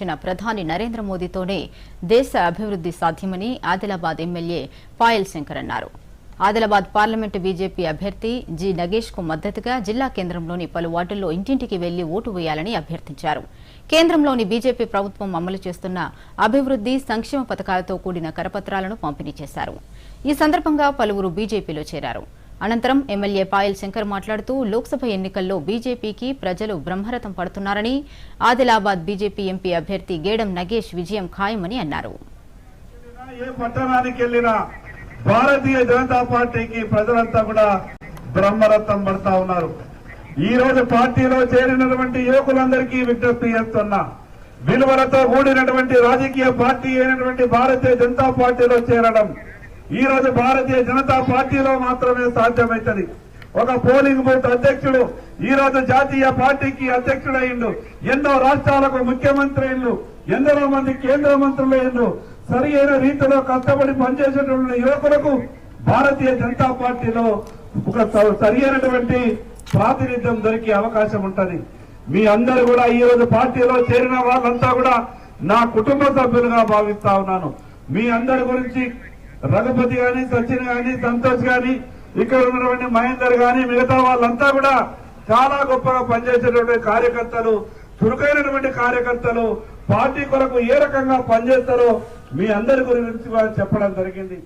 సాధించిన ప్రధాని నరేంద్ర మోదీతోనే దేశ అభివృద్ధి సాధ్యమని ఆదిలాబాద్ ఎమ్మెల్యే పాయల్ శంకర్ అన్నారు. ఆదిలాబాద్ పార్లమెంటు బీజేపీ అభ్యర్థి జి నగేష్కు మద్దతుగా జిల్లా కేంద్రంలోని పలు వార్డుల్లో ఇంటింటికి వెళ్ళి ఓటు వేయాలని అభ్యర్థించారు. కేంద్రంలోని బీజేపీ ప్రభుత్వం అమలు చేస్తున్న అభివృద్ధి సంక్షేమ పథకాలతో కూడిన కరపత్రాలను పంపిణీ చేశారు. ఈ సందర్భంగా పలువురు బీజేపీలో చేరారు. అనంతరం ఎమ్మెల్యే పాయల్ శంకర్ మాట్లాడుతూ లోక్సభ ఎన్నికల్లో బీజేపీకి ప్రజలు బ్రహ్మరథం పడుతున్నారని ఆదిలాబాద్ బీజేపీ ఎంపీ అభ్యర్థి గేడం నగేష్ విజయం ఖాయమని అన్నారు. భారతీయ జనతా పార్టీకి ప్రజలంతా కూడా బ్రహ్మరథం పడతా ఉన్నారు. ఈ రోజు పార్టీలో చేరినటువంటి యువకులందరికీ విజ్ఞప్తి చేస్తున్నా విలువలతో కూడినటువంటి రాజకీయ పార్టీ అయినటువంటి భారతీయ జనతా పార్టీలో చేరడం ఈ రోజు భారతీయ జనతా పార్టీలో మాత్రమే సాధ్యమవుతుంది ఒక పోలింగ్ బూత్ అధ్యక్షుడు ఈ రోజు జాతీయ పార్టీకి అధ్యక్షుడైండు ఎన్నో రాష్ట్రాలకు ముఖ్యమంత్రి అయిండు. ఎందరో మంది కేంద్ర మంత్రులు అయిండు. సరి అయిన రీతిలో కష్టపడి పనిచేసేటువంటి యువకులకు భారతీయ జనతా పార్టీలో ఒక స- సరి అయినటువంటి ప్రాతినిధ్యం దొరికే అవకాశం ఉంటుంది. మీ అందరు కూడా ఈ రోజు పార్టీలో చేరిన వాళ్ళంతా కూడా నా కుటుంబ సభ్యులుగా భావిస్తా ఉన్నాను. మీ అందరి గురించి రఘుపతి గాని సచిన్ గాని సంతోష్ గాని ఇక్కడ ఉన్నటువంటి మహేందర్ గాని మిగతా వాళ్ళంతా కూడా చాలా గొప్పగా పనిచేసేటువంటి కార్యకర్తలు చురుకైనటువంటి కార్యకర్తలు పార్టీ కొరకు ఏ రకంగా పనిచేస్తారో మీ అందరి గురించి చెప్పడం జరిగింది.